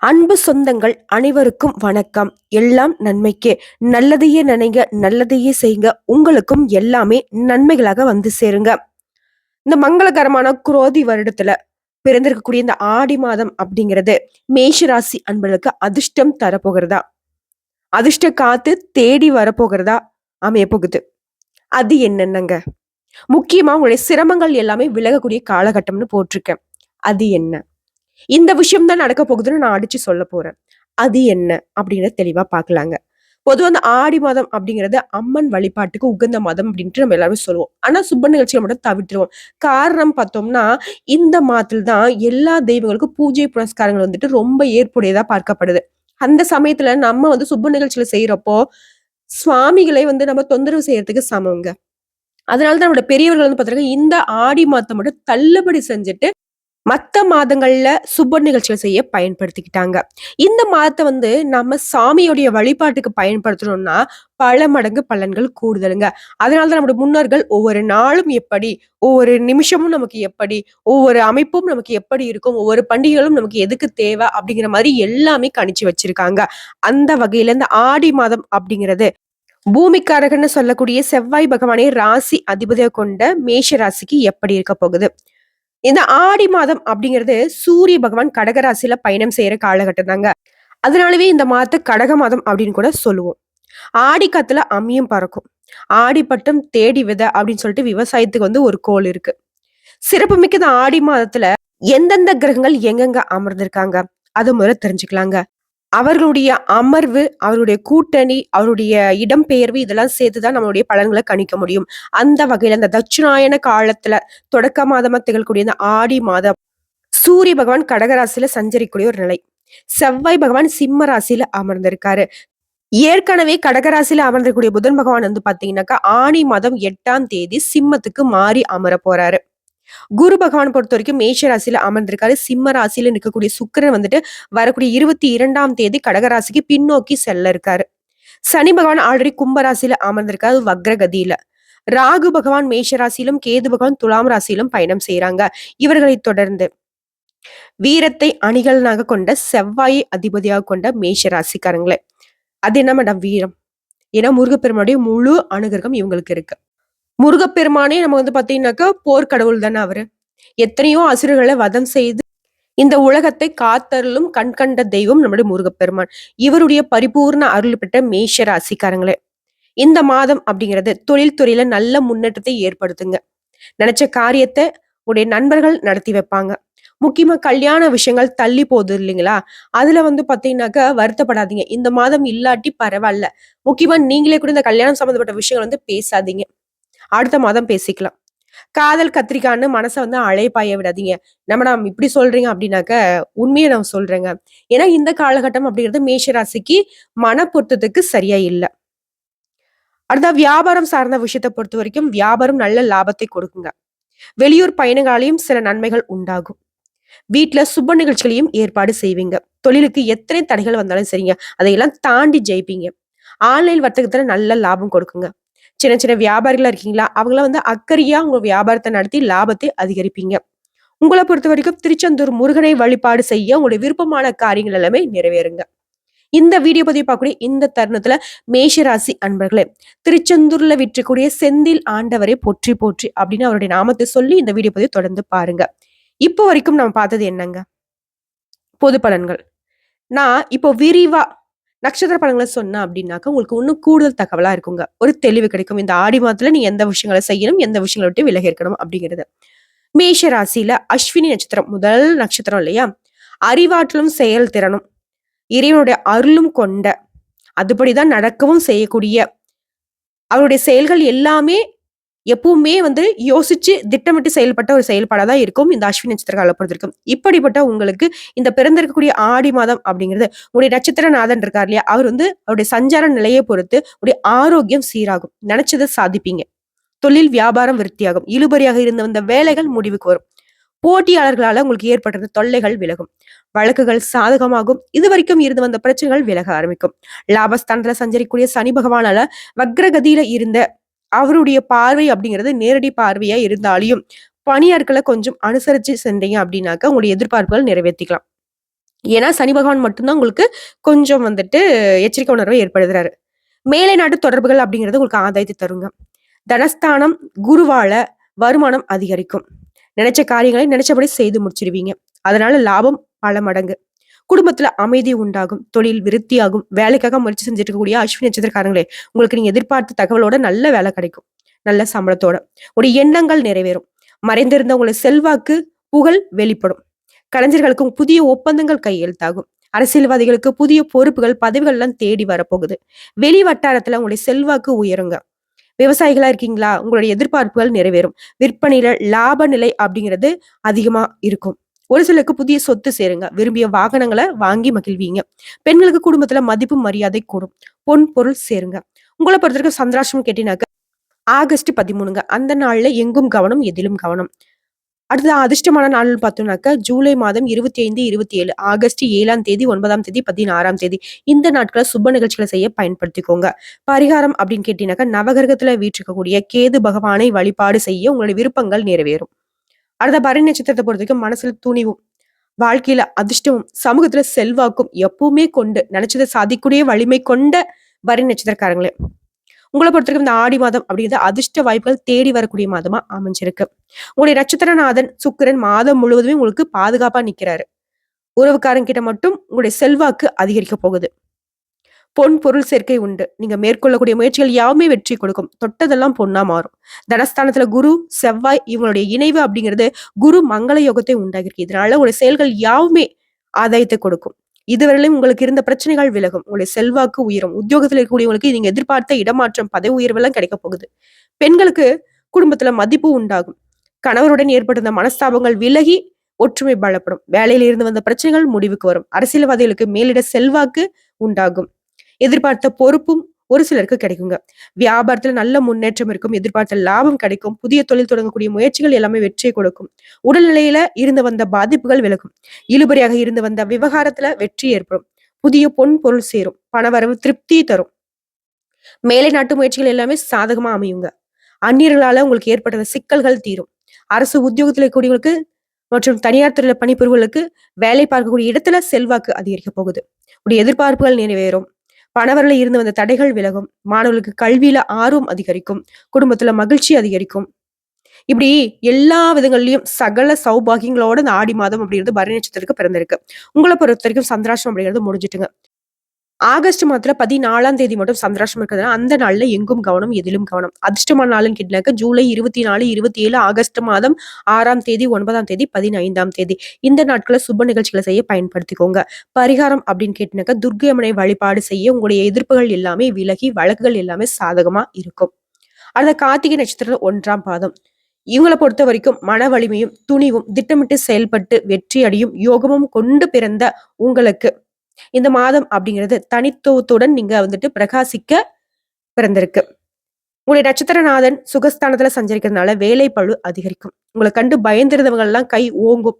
அன்பு சொந்தங்கள் அனைவருக்கும் வணக்கம். எல்லாம் நன்மைக்கே. நல்லதையே நினைங்க நல்லதையே செய்யுங்க. உங்களுக்கும் எல்லாமே நன்மைகளாக வந்து சேருங்க. இந்த மங்களகரமான குரோதி வருடத்துல பிறந்திருக்கக்கூடிய இந்த ஆடி மாதம் அப்படிங்கிறது மேஷராசி அன்பர்களுக்கு அதிர்ஷ்டம் தரப்போகிறதா? அதிர்ஷ்ட காத்து தேடி வரப்போகிறதா அமைய போகுது. அது என்னென்னங்க? முக்கியமா உங்களுடைய சிரமங்கள் எல்லாமே விலகக்கூடிய காலகட்டம்னு போட்டிருக்கேன். அது என்ன? இந்த விஷயம் தான் நடக்க போகுதுன்னு நான் அடிச்சு சொல்ல போறேன். அது என்ன? அப்படிங்கறத தெளிவா பார்க்கலாங்க பொதுவா அந்த ஆடி மாதம் அப்படிங்கிறது அம்மன் வழிபாட்டுக்கு உகந்த மாதம் அப்படின்ட்டு நம்ம எல்லாருமே சொல்லுவோம். ஆனா சுப நிகழ்ச்சியை மட்டும் தவிர்த்துருவோம். காரணம் பார்த்தோம்னா இந்த மாதத்தில் தான் எல்லா தெய்வங்களுக்கும் பூஜை புனஸ்காரங்கள் வந்துட்டு ரொம்ப ஏற்புடையதா பார்க்கப்படுது. அந்த சமயத்துல நம்ம வந்து சுப நிகழ்ச்சியில செய்யறப்போ சுவாமிகளை வந்து நம்ம தொந்தரவு செய்யறதுக்கு சமங்க அதனாலதான் நம்மளோட பெரியவர்கள் வந்து பாத்தீங்கன்னா இந்த ஆடி மாதம் மட்டும் தள்ளுபடி செஞ்சுட்டு மற்ற மாதங்களில் சுப நிகழ்ச்சிகள் செய்ய பயன்படுத்திக்கிட்டாங்க. இந்த மாதத்தை வந்து நம்ம சாமியோடைய வழிபாட்டுக்கு பயன்படுத்தணும்னா பல மடங்கு பலன்கள் கூடுதலுங்க. அதனாலதான் நம்முடைய முன்னோர்கள் ஒவ்வொரு நாளும் எப்படி ஒவ்வொரு நிமிஷமும் நமக்கு எப்படி ஒவ்வொரு அமைப்பும் நமக்கு எப்படி இருக்கும் ஒவ்வொரு பண்டிகைகளும் நமக்கு எதுக்கு தேவை அப்படிங்கிற மாதிரி எல்லாமே கணிச்சு வச்சிருக்காங்க. அந்த வகையில இந்த ஆடி மாதம் அப்படிங்கிறது பூமிக்காரகன்னு சொல்லக்கூடிய செவ்வாய் பகவானை ராசி அதிபதியை கொண்ட மேஷ ராசிக்கு எப்படி இருக்க போகுது? இந்த ஆடி மாதம் அப்படிங்கிறது சூரிய பகவான் கடகராசியில பயணம் செய்யற காலகட்டம் தாங்க அதனாலவே இந்த மாதத்தை கடக மாதம் அப்படின்னு கூட சொல்லுவோம். ஆடி காத்துல அம்மியும் பறக்கும். ஆடிப்பட்டம் தேடி வித அப்படின்னு சொல்லிட்டு விவசாயத்துக்கு வந்து ஒரு கோல் இருக்கு. சிறப்புமிக்க இந்த ஆடி மாதத்துல எந்தெந்த கிரகங்கள் எங்கெங்க அமர்ந்திருக்காங்க? அது முதல்ல தெரிஞ்சுக்கலாங்க. அவர்களுடைய அமர்வு அவருடைய கூட்டணி அவருடைய இடம்பெயர்வு இதெல்லாம் சேர்த்துதான் நம்மளுடைய பலன்களை கணிக்க முடியும். அந்த வகையில அந்த தட்சிணாயன காலத்துல தொடக்க மாதமா திகழக்கூடிய இந்த ஆடி மாதம் சூரிய பகவான் கடகராசியில சஞ்சரிக்கூடிய ஒரு நிலை. செவ்வாய் பகவான் சிம்ம ராசியில அமர்ந்திருக்காரு. ஏற்கனவே கடகராசியில அமர்ந்திருக்கக்கூடிய புதன் பகவான் வந்து பாத்தீங்கன்னாக்கா ஆணி மாதம் எட்டாம் தேதி சிம்மத்துக்கு மாறி அமர போறாரு குரு பகவான் பொறுத்த வரைக்கும் மேஷ ராசியில அமர்ந்திருக்காரு. சிம்ம ராசியில நிற்கக்கூடிய சுக்கரன் வந்துட்டு வரக்கூடிய இருபத்தி இரண்டாம் தேதி கடகராசிக்கு பின்னோக்கி செல்ல இருக்காரு. சனி பகவான் ஆல்ரெடி கும்பராசியில அமர்ந்திருக்காரு வக்ரகதியில. ராகு பகவான் மேஷ ராசியிலும் கேது பகவான் துலாம் ராசியிலும் பயணம் செய்யறாங்க இவர்களை தொடர்ந்து வீரத்தை அணிகலனாக கொண்ட செவ்வாயை அதிபதியாக கொண்ட மேஷ ராசிக்காரங்களே. அது என்ன மேடம் வீரம். ஏன்னா முருகப்பெருமானுடைய முழு அனுகிரகம் இவங்களுக்கு இருக்கு. முருகப்பெருமானே நம்ம வந்து பாத்தீங்கன்னாக்கா போர்க்கடவுள் தானே அவரு. எத்தனையோ அசுரர்களை வதம் செய்து இந்த உலகத்தை காத்தருளும் கண்கண்ட தெய்வம் நம்முடைய முருகப்பெருமான். இவருடைய பரிபூர்ண அருள் பெற்ற மேஷ ராசிக்காரங்களே இந்த மாதம் அப்படிங்கிறது தொழில்துறையில நல்ல முன்னேற்றத்தை ஏற்படுத்துங்க. நினைச்ச காரியத்தை உடைய நண்பர்கள் நடத்தி வைப்பாங்க. முக்கியமா கல்யாண விஷயங்கள் தள்ளி போகுது இல்லைங்களா? அதுல வந்து பாத்தீங்கன்னாக்கா வருத்தப்படாதீங்க. இந்த மாதம் இல்லாட்டி பரவாயில்ல. முக்கியமா நீங்களே கூட இந்த கல்யாணம் சம்பந்தப்பட்ட விஷயங்கள் வந்து பேசாதீங்க. அடுத்த மாதம் பேசிக்கலாம். காதல் கத்திரிக்கான்னு மனசை வந்து அழைப்பாய விடாதீங்க. நம்ம நம்ம இப்படி சொல்றீங்க அப்படின்னாக்க உண்மையை நான் சொல்றேங்க. ஏன்னா இந்த காலகட்டம் அப்படிங்கிறது மேஷராசிக்கு மன பொருத்தத்துக்கு சரியா இல்லை. அடுத்த வியாபாரம் சார்ந்த விஷயத்தை பொறுத்த வரைக்கும் வியாபாரம் நல்ல லாபத்தை கொடுக்குங்க. வெளியூர் பயணங்களாலையும் சில நன்மைகள் உண்டாகும். வீட்டுல சுப நிகழ்ச்சிகளையும் ஏற்பாடு செய்வீங்க. தொழிலுக்கு எத்தனை தடைகள் வந்தாலும் சரிங்க. அதையெல்லாம் தாண்டி ஜெயிப்பீங்க. ஆன்லைன் வர்த்தகத்துல நல்ல லாபம் கொடுக்குங்க. சின்ன சின்ன வியாபாரிகளாக இருக்கீங்களா? அவங்கள வந்து அக்கறையா உங்கள் வியாபாரத்தை நடத்தி லாபத்தை அதிகரிப்பீங்க. உங்களை பொறுத்த வரைக்கும் திருச்செந்தூர் முருகனை வழிபாடு செய்ய உங்களுடைய விருப்பமான காரியங்கள் எல்லாமே நிறைவேறுங்க. இந்த வீடியோ பதிவு பார்க்கக்கூடிய இந்த தருணத்துல மேஷராசி அன்பர்களே திருச்செந்தூர்ல விற்றக்கூடிய செந்தில் ஆண்டவரை போற்றி போற்றி அப்படின்னு அவருடைய நாமத்தை சொல்லி இந்த வீடியோ பதிவு தொடர்ந்து பாருங்க. இப்போ வரைக்கும் நம்ம பார்த்தது என்னங்க? பொது பலன்கள். நான் இப்போ விரிவா நட்சத்திர பலன்களை சொன்னா அப்படின்னாக்கா உங்களுக்கு இன்னும் கூடுதல் தகவலா இருக்குங்க. ஒரு தெளிவு கிடைக்கும். இந்த ஆடி மாதத்துல நீ எந்த விஷயங்களை செய்யணும் எந்த விஷயங்களை விட்டு விலகி இருக்கணும் அப்படிங்கிறது. மேஷ ராசியில அஸ்வினி நட்சத்திரம் முதல் நட்சத்திரம் இல்லையா? அறிவாற்றலும் செயல் திறனும் இறைவனுடைய அருளும் கொண்ட அதுபடிதான் நடக்கவும் செய்யக்கூடிய அவருடைய செயல்கள் எல்லாமே எப்பவுமே வந்து யோசிச்சு திட்டமிட்டு செயல்பட்ட ஒரு செயல்பாடாக தான் இருக்கும். இந்த அஸ்வினி நட்சத்திர கால பொறுத்திருக்கும். இப்படிப்பட்ட உங்களுக்கு இந்த பிறந்திருக்கக்கூடிய ஆடி மாதம் அப்படிங்கிறது உங்களுடைய நட்சத்திரநாதன் இருக்கார் இல்லையா? அவர் வந்து அவருடைய சஞ்சார நிலையை பொறுத்து உடைய ஆரோக்கியம் சீராகும். நினைச்சதை சாதிப்பீங்க. தொழில் வியாபாரம் விருத்தியாகும். இழுபறியாக இருந்த வந்த வேலைகள் முடிவுக்கு வரும். போட்டியாளர்களால் உங்களுக்கு ஏற்பட்ட தொல்லைகள் விலகும். வழக்குகள் சாதகமாகும். இது வரைக்கும் இருந்து வந்த பிரச்சனைகள் விலக ஆரம்பிக்கும். லாபஸ்தானத்துல சஞ்சரிக்கூடிய சனி பகவானால வக்ரகதியில இருந்த அவருடைய பார்வை அப்படிங்கிறது நேரடி பார்வையா இருந்தாலையும் பணியாட்களை கொஞ்சம் அனுசரிச்சு சென்றீங்க அப்படின்னாக்க உங்களுடைய எதிர்பார்ப்புகள் நிறைவேற்றிக்கலாம் ஏன்னா சனி பகவான் மட்டும்தான் உங்களுக்கு கொஞ்சம் வந்துட்டு எச்சரிக்கை உணர்வை ஏற்படுத்துறாரு. மேலை நாட்டு தொடர்புகள் அப்படிங்கிறது உங்களுக்கு ஆதாயத்தை தருங்க. தனஸ்தானம் குருவால வருமானம் அதிகரிக்கும். நினைச்ச காரியங்களை நினைச்சபடி செய்து முடிச்சிருவீங்க. அதனால லாபம் பல மடங்கு. குடும்பத்துல அமைதி உண்டாகும் தொழில் விருத்தியாகும் வேலைக்காக முயற்சி செஞ்சுட்டு இருக்கக்கூடிய அஸ்வினி நட்சத்திரக்காரங்களே உங்களுக்கு நீங்க எதிர்பார்த்த தகவலோட நல்ல வேலை கிடைக்கும். நல்ல சம்பளத்தோட. உடைய எண்ணங்கள் நிறைவேறும். மறைந்திருந்த உங்களை செல்வாக்கு புகழ் வெளிப்படும். கலைஞர்களுக்கும் புதிய ஒப்பந்தங்கள் கையெழுத்தாகும். அரசியல்வாதிகளுக்கு புதிய பொறுப்புகள் பதவிகள் எல்லாம் தேடி வரப்போகுது. வெளி வட்டாரத்துல உங்களுடைய செல்வாக்கு உயருங்க. விவசாயிகளா இருக்கீங்களா? உங்களுடைய எதிர்பார்ப்புகள் நிறைவேறும். விற்பனையில லாப நிலை அப்படிங்கிறது அதிகமா இருக்கும். ஒரு சிலருக்கு புதிய சொத்து சேருங்க. விரும்பிய வாகனங்களை வாங்கி மகிழ்வீங்க. பெண்களுக்கு குடும்பத்துல மதிப்பு மரியாதை கூடும். பொன் பொருள் சேருங்க. உங்களை பொறுத்தவரைக்கும் சந்திராஷ்டிரம் கேட்டீங்கன்னாக்க ஆகஸ்ட் பதிமூணுங்க. அந்த நாள்ல எங்கும் கவனம் எதிலும் கவனம். அடுத்த அதிர்ஷ்டமான நாள்னு பார்த்தோம்னாக்கா ஜூலை மாதம் இருபத்தி ஐந்து இருபத்தி ஏழு ஆகஸ்ட் ஏழாம் தேதி ஒன்பதாம் தேதி பதினாறாம் தேதி. இந்த நாட்களை சுப நிகழ்ச்சிகளை செய்ய பயன்படுத்திக்கோங்க. பரிகாரம் அப்படின்னு கேட்டீங்கன்னாக்கா நவகிரகத்துல வீற்றிருக்கக்கூடிய கேது பகவானை வழிபாடு செய்ய உங்களுடைய விருப்பங்கள் நிறைவேறும். அடுத்த பரணி நட்சத்திரத்தை பொறுத்த வரைக்கும் மனசுல துணிவும் வாழ்க்கையில அதிர்ஷ்டமும் சமூகத்துல செல்வாக்கும் எப்பவுமே கொண்டு நினைச்சதை சாதிக்கூடிய வலிமை கொண்ட பரணி நட்சத்திரக்காரங்களே. உங்களை பொறுத்த வரைக்கும் இந்த ஆடி மாதம் அப்படிங்கிறது அதிர்ஷ்ட வாய்ப்புகள் தேடி வரக்கூடிய மாதமா அமைஞ்சிருக்கு. உங்களுடைய நட்சத்திரநாதன் சுக்கிரன் மாதம் முழுவதுமே உங்களுக்கு பாதுகாப்பா நிக்கிறாரு. உறவுக்காரங்க கிட்ட மட்டும் உங்களுடைய செல்வாக்கு அதிகரிக்க போகுது. பொன் பொருள் சேர்க்கை உண்டு. நீங்க மேற்கொள்ளக்கூடிய முயற்சிகள் யாவுமே வெற்றி கொடுக்கும். தொட்டதெல்லாம் பொண்ணா மாறும். தனஸ்தானத்துல குரு செவ்வாய் இவங்களுடைய இணைவு அப்படிங்கிறது குரு மங்கள யோகத்தை உண்டாகிருக்கு இதனால உங்களுடைய செயல்கள் யாவுமே ஆதாயத்தை கொடுக்கும். இதுவரையிலும் உங்களுக்கு இருந்த பிரச்சனைகள் விலகும். உங்களுடைய செல்வாக்கு உயரும். உத்தியோகத்தில் இருக்கக்கூடியவங்களுக்கு நீங்க எதிர்பார்த்த இடமாற்றம் பதவி உயர்வெல்லாம் கிடைக்க போகுது. பெண்களுக்கு குடும்பத்துல மதிப்பு உண்டாகும். கணவருடன் ஏற்பட்டிருந்த மனஸ்தாபங்கள் விலகி ஒற்றுமை பலப்படும் வேலையில இருந்து வந்த பிரச்சனைகள் முடிவுக்கு வரும். அரசியல்வாதிகளுக்கு மேலிட செல்வாக்கு உண்டாகும். எதிர்பார்த்த பொறுப்பும் ஒரு சிலருக்கு கிடைக்குங்க. வியாபாரத்துல நல்ல முன்னேற்றம் இருக்கும் எதிர்பார்த்த லாபம் கிடைக்கும் புதிய தொழில் தொடங்கக்கூடிய முயற்சிகள் எல்லாமே வெற்றியை கொடுக்கும். உடல்நிலையில இருந்து வந்த பாதிப்புகள் விலகும். இழுபறியாக இருந்து வந்த விவகாரத்துல வெற்றி ஏற்படும். புதிய பொன் பொருள் சேரும் பணவரவு திருப்தி தரும். மேலை நாட்டு முயற்சிகள் எல்லாமே சாதகமா அமையுங்க. அந்நியர்களால உங்களுக்கு ஏற்பட்ட சிக்கல்கள் தீரும். அரசு உத்தியோகத்தில் இருக்கக்கூடியவங்களுக்கு மற்றும் தனியார் துறையில பணிபுரிவுகளுக்கு வேலை பார்க்கக்கூடிய இடத்துல செல்வாக்கு அதிகரிக்க போகுது. உடைய எதிர்பார்ப்புகள் நிறைவேறும். பணவரில் இருந்து வந்த தடைகள் விலகும். மாணவர்களுக்கு கல்வியில ஆர்வம் அதிகரிக்கும். குடும்பத்துல மகிழ்ச்சி அதிகரிக்கும். இப்படி எல்லா விதங்கள்லயும் சகல சௌபாகியங்களோட இந்த ஆடி மாதம் அப்படிங்கிறது பரணி நட்சத்திரத்துக்கு பிறந்திருக்கு. உங்களை பொறுத்த வரைக்கும் சந்திராஷ்டம் அப்படிங்கிறது முடிஞ்சிட்டுங்க. ஆகஸ்ட் மாதத்துல பதினாலாம் தேதி மட்டும் சந்திராஷ்டம் இருக்கிறதுனால அந்த நாள்ல எங்கும் கவனம் எதிலும் கவனம். அதிர்ஷ்டமான நாள்னு கேட்டினாக்க ஜூலை இருபத்தி நாலு இருபத்தி ஏழு ஆகஸ்ட் மாதம் ஆறாம் தேதி ஒன்பதாம் தேதி பதினைந்தாம் தேதி. இந்த நாட்களை சுப நிகழ்ச்சிகளை செய்ய பயன்படுத்திக்கோங்க. பரிகாரம் அப்படின்னு கேட்டினாக்க துர்கை அம்மனை வழிபாடு செய்ய உங்களுடைய எதிர்ப்புகள் எல்லாமே விலகி வழக்குகள் எல்லாமே சாதகமா இருக்கும். அடுத்த கார்த்திகை நட்சத்திரம் ஒன்றாம் பாதம். இவங்களை பொறுத்த வரைக்கும் மன வலிமையும் துணிவும் திட்டமிட்டு செயல்பட்டு வெற்றி அடையும் யோகமும் கொண்டு பிறந்த உங்களுக்கு இந்த மாதம் அப்படிங்கிறது தனித்துவத்துடன் நீங்க வந்துட்டு பிரகாசிக்க பிறந்திருக்கு. உங்களுடைய நட்சத்திரநாதன் சுகஸ்தானத்துல சஞ்சரிக்கிறதுனால வேலை பழு அதிகரிக்கும். உங்களை கண்டு பயந்திருந்தவங்க எல்லாம் கை ஓங்கும்.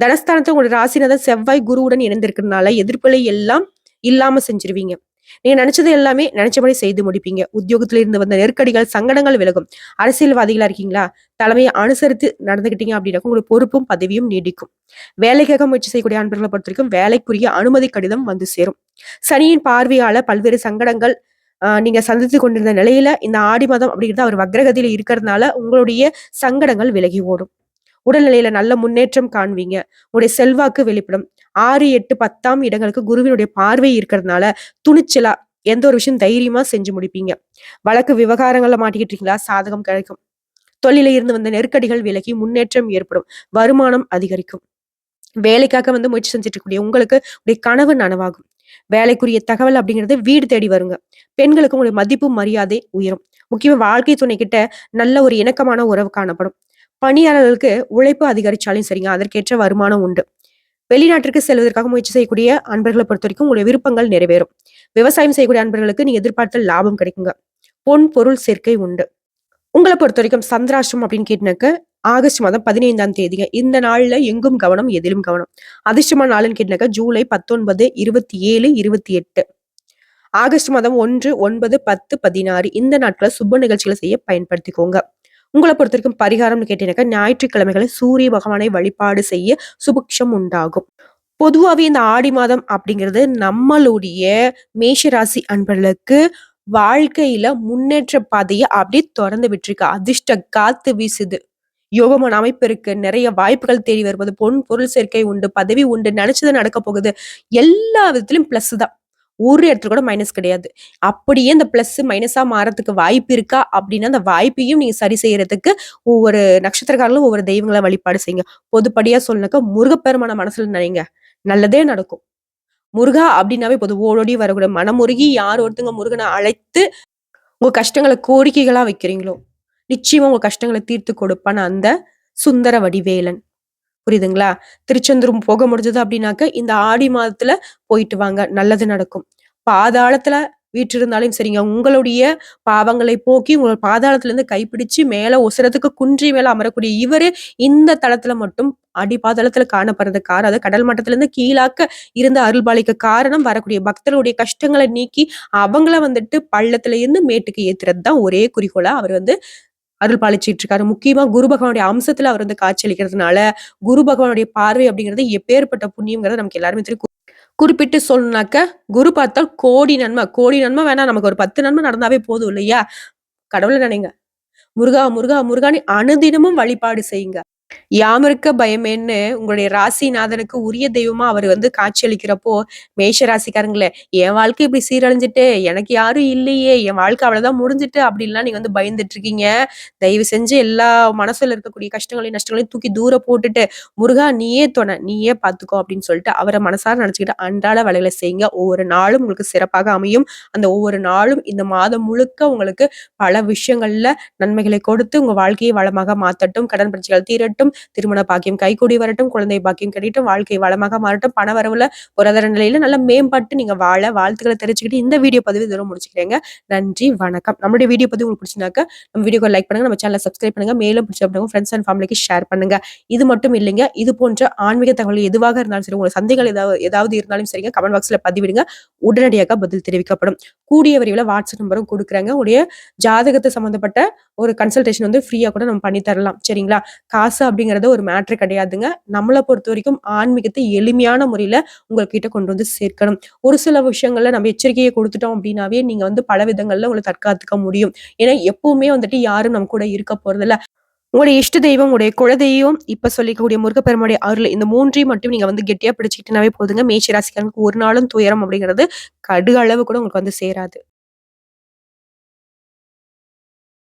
தனஸ்தானத்துல உங்களுடைய ராசிநாதன் செவ்வாய் குருவுடன் இணைந்திருக்கிறதுனால எதிர்ப்புகளை எல்லாம் இல்லாம செஞ்சிருவீங்க. நீங்க நினைச்சது எல்லாமே நினைச்சபடி செய்து முடிப்பீங்க. உத்தியோகத்துல இருந்து வந்த நெருக்கடிகள் சங்கடங்கள் விலகும். அரசியல்வாதிகளா இருக்கீங்களா? தலைமையை அனுசரித்து நடந்துகிட்டீங்க அப்படின்னா உங்களுக்கு பொறுப்பும் பதவியும் நீடிக்கும். வேலைக்காக முயற்சி செய்யக்கூடிய அன்பர்களை பொறுத்த வரைக்கும் வேலைக்குரிய அனுமதி கடிதம் வந்து சேரும். சனியின் பார்வையால பல்வேறு சங்கடங்கள் ஆஹ் நீங்க சந்தித்து கொண்டிருந்த நிலையில இந்த ஆடி மாதம் அப்படிங்கிறது அவர் வக்ரகதியில இருக்கிறதுனால உங்களுடைய சங்கடங்கள் விலகி ஓடும். உடல்நிலையில நல்ல முன்னேற்றம் காண்பீங்க. உங்களுடைய செல்வாக்கு வெளிப்படும். ஆறு எட்டு பத்தாம் இடங்களுக்கு குருவினுடைய பார்வை இருக்கிறதுனால துணிச்சலா எந்த ஒரு விஷயம் தைரியமா செஞ்சு முடிப்பீங்க. வழக்கு விவகாரங்கள்ல மாட்டிக்கிட்டு இருக்கீங்களா? சாதகம் கிடைக்கும். தொழில இருந்து வந்த நெருக்கடிகள் விலகி முன்னேற்றம் ஏற்படும். வருமானம் அதிகரிக்கும். வேலைக்காக வந்து முயற்சி செஞ்சுட்டு இருக்கக்கூடிய உங்களுக்கு உடைய கனவு நனவாகும். வேலைக்குரிய தகவல் அப்படிங்கிறது வீடு தேடி வருங்க. பெண்களுக்கு உங்களுடைய மதிப்பு மரியாதை உயரும். முக்கியமா வாழ்க்கை துணை கிட்ட நல்ல ஒரு இணக்கமான உறவு காணப்படும். பணியாளர்களுக்கு உழைப்பு அதிகரிச்சாலும் சரிங்க. அதற்கேற்ற வருமானம் உண்டு. வெளிநாட்டிற்கு செல்வதற்காக முயற்சி செய்யக்கூடிய அன்பர்களை பொறுத்த வரைக்கும் உங்களுடைய விருப்பங்கள் நிறைவேறும். விவசாயம் செய்யக்கூடிய அன்பர்களுக்கு நீங்க எதிர்பார்த்த லாபம் கிடைக்குங்க. பொன் பொருள் சேர்க்கை உண்டு. உங்களை பொறுத்த வரைக்கும் சந்திராஷ்டம் அப்படின்னு கேட்டினாக்க ஆகஸ்ட் மாதம் பதினைந்தாம் தேதிங்க. இந்த நாள்ல எங்கும் கவனம் எதிலும் கவனம். அதிர்ஷ்டமான நாளுன்னு கேட்டினாக்க ஜூலை பத்தொன்பது இருபத்தி ஏழு இருபத்தி எட்டு ஆகஸ்ட் மாதம் ஒன்று ஒன்பது பத்து பதினாறு. இந்த நாட்களை சுப நிகழ்ச்சிகளை செய்ய பயன்படுத்திக்கோங்க. உங்களை பொறுத்த வரைக்கும் பரிகாரம்னு கேட்டீங்கன்னாக்கா ஞாயிற்றுக்கிழமைகளை சூரிய பகவானை வழிபாடு செய்ய சுபிக்ஷம் உண்டாகும் பொதுவாவே இந்த ஆடி மாதம் அப்படிங்கிறது நம்மளுடைய மேஷராசி அன்பர்களுக்கு வாழ்க்கையில முன்னேற்ற பாதையை அப்படியே திறந்து விட்டுருக்கு. அதிர்ஷ்ட காத்து வீசுது. யோகமான அமைப்பு இருக்கு. நிறைய வாய்ப்புகள் தேடி வருவது. பொன், பொருள் சேர்க்கை உண்டு. பதவி உண்டு. நினைச்சது நடக்க போகுது. எல்லா விதத்திலும் பிளஸ் தான். ஒரு இடத்துல கூட மைனஸ் கிடையாது. அப்படியே இந்த ப்ளஸ் மைனஸா மாறதுக்கு வாய்ப்பு இருக்கா? அப்படின்னா, அந்த வாய்ப்பையும் நீங்க சரி செய்யறதுக்கு ஒவ்வொரு நட்சத்திரக்காரங்களும் ஒவ்வொரு தெய்வங்களை வழிபாடு செய்யுங்க. பொதுப்படியாக சொல்லணும்னாக்கா முருகப்பெருமான மனசில் நினைங்க. நல்லதே நடக்கும். முருகா அப்படின்னாவே பொது ஓடோடி வரக்கூடிய மனமுருகி யார் ஒருத்தங்க முருகனை அழைத்து உங்க கஷ்டங்களை கோரிக்கைகளா வைக்கிறீங்களோ, நிச்சயமா உங்க கஷ்டங்களை தீர்த்து கொடுப்பான அந்த சுந்தர வடிவேலன். புரியுதுங்களா? திருச்செந்தூர் போக முடிஞ்சது அப்படின்னாக்க, இந்த ஆடி மாதத்துல போயிட்டு வாங்க. நல்லது நடக்கும். பாதாளத்துல வீற்றிருந்தாலும் சரிங்க, உங்களுடைய பாவங்களை போக்கி உங்கள பாதாளத்திலிருந்து கைப்பிடிச்சு மேல உசரத்துக்கு குன்றி மேல அமரக்கூடிய இவரு, இந்த தளத்துல மட்டும் அடிபாதாளத்துல காணப்படுறது காரணம் அதாவது கடல் மட்டத்திலிருந்து கீழாக்க இருந்த அருள்பாலிக்க காரணம் வரக்கூடிய பக்தர்களுடைய கஷ்டங்களை நீக்கி, அவங்கள வந்துட்டு பள்ளத்துல இருந்து மேட்டுக்கு ஏத்துறது தான் ஒரே குறிக்கோளா அவர் வந்து அருள் பாலிச்சிட்டு இருக்காரு. முக்கியமா குரு பகவானுடைய அம்சத்துல அவர் வந்து காட்சியளிக்கிறதுனால, குரு பகவானுடைய பார்வை அப்படிங்கிறது எப்பேற்பட்ட புண்ணியங்கிறது நமக்கு எல்லாருமே தெரியும். குறிப்பிட்டு சொல்லணும்னாக்க, குரு பார்த்தால் கோடி நன்மை. கோடி நன்மை வேணா நமக்கு ஒரு 10 நன்மை நடந்தாவே போதும் இல்லையா? கடவுள நினைங்க. முருகா, முருகா, முருகானி அனுதினமும் வழிபாடு செய்யுங்க. யாமிருக்க பயமேன்னு உங்களுடைய ராசிநாதனுக்கு உரிய தெய்வமா அவர் வந்து காட்சியளிக்கிறப்போ, மேஷ ராசிக்காரங்களே, என் வாழ்க்கை இப்படி சீரழிஞ்சிட்டு எனக்கு யாரும் இல்லையே, என் வாழ்க்கை அவ்வளவுதான் முடிஞ்சுட்டு அப்படின்லாம் நீங்க வந்து பயந்துட்டு இருக்கீங்க. தயவு செஞ்சு எல்லா மனசுல இருக்கக்கூடிய கஷ்டங்களையும், நஷ்டங்களையும் தூக்கி தூர போட்டுட்டு, முருகா நீயே துணை, நீயே பார்த்துக்கோ அப்படின்னு சொல்லிட்டு அவரை மனசார நினைச்சுக்கிட்டு அன்றாட வேலைகளை செய்யுங்க. ஒவ்வொரு நாளும் உங்களுக்கு சிறப்பாக அமையும். அந்த ஒவ்வொரு நாளும் இந்த மாதம் முழுக்க உங்களுக்கு பல விஷயங்கள்ல நன்மைகளை கொடுத்து உங்க வாழ்க்கையை வளமாக மாத்தட்டும். கடன் பிரச்சனைகள் தீரட்டும். திருமண பாக்கியம் கைகூடி வரட்டும். குழந்தை பாக்கியம் கிடைக்கட்டும். வாழ்க்கை வளமாக மாறட்டும். பண வரவுல பொருளாதார நிலையில நல்லா மேம்பட்டு நீங்க வாழ வாழ்த்துக்களை தெரிவிச்சுக்கிட்டு இந்த வீடியோ பதிவு இதோட முடிச்சுக்கிறேங்க. நன்றி, வணக்கம். நம்மளுடைய வீடியோ பதிவு உங்களுக்கு பிடிச்சிருந்தாக்க, நம்ம வீடியோக்கு லைக் பண்ணுங்க. நம்ம சேனலை சப்ஸ்கிரைப் பண்ணுங்க. மேலும் பிடிச்ச அப்படின்னா ஃப்ரெண்ட்ஸ் அண்ட் ஃபேமிலிக்கு ஷேர் பண்ணுங்க. இது மட்டும் இல்லைங்க. இது போன்ற ஆன்மீக தகவல் எதுவாக இருந்தாலும் சரி, உங்களுக்கு சந்தைகள் ஏதாவது ஏதாவது இருந்தாலும் சரிங்க, கமெண்ட் பாக்ஸ்ல பதிவிடுங்க. உடனடியாக பதில் தெரிவிக்கப்படும். கூடிய விரைவில வாட்ஸ்அப் நம்பரும் கொடுக்குறாங்க உடைய ஜாதகத்தை சம்மந்தப்பட்ட ஒரு கன்சல்டேஷன் வந்து ஃப்ரீயா கூட நம்ம பண்ணி தரலாம். சரிங்களா? காசு அப்படிங்கிறது ஒரு மேட்ரு கிடையாதுங்க. நம்மளை பொறுத்த வரைக்கும் ஆன்மீகத்தை எளிமையான முறையில உங்ககிட்ட கொண்டு வந்து சேர்க்கணும். ஒரு சில விஷயங்கள்ல நம்ம எச்சரிக்கையை கொடுத்துட்டோம் அப்படின்னாவே, நீங்க வந்து பல விதங்கள்ல உங்களை தற்காத்துக்க முடியும். ஏன்னா எப்பவுமே வந்துட்டு யாரும் நம்ம கூட இருக்க போறதில்ல. உங்களுடைய இஷ்ட தெய்வம், உங்களுடைய குலதெய்வம், இப்ப சொல்லிக்கக்கூடிய முருகப்பெருமாடைய அருள் இந்த மூன்றையும் மட்டும் நீங்க வந்து கெட்டியா பிடிச்சிக்கிட்டனாவே போதுங்க. மேஷ ராசிக்காரங்களுக்கு ஒரு நாளும் துயரம் அப்படிங்கிறது கடுகளவு கூட உங்களுக்கு வந்து சேராது.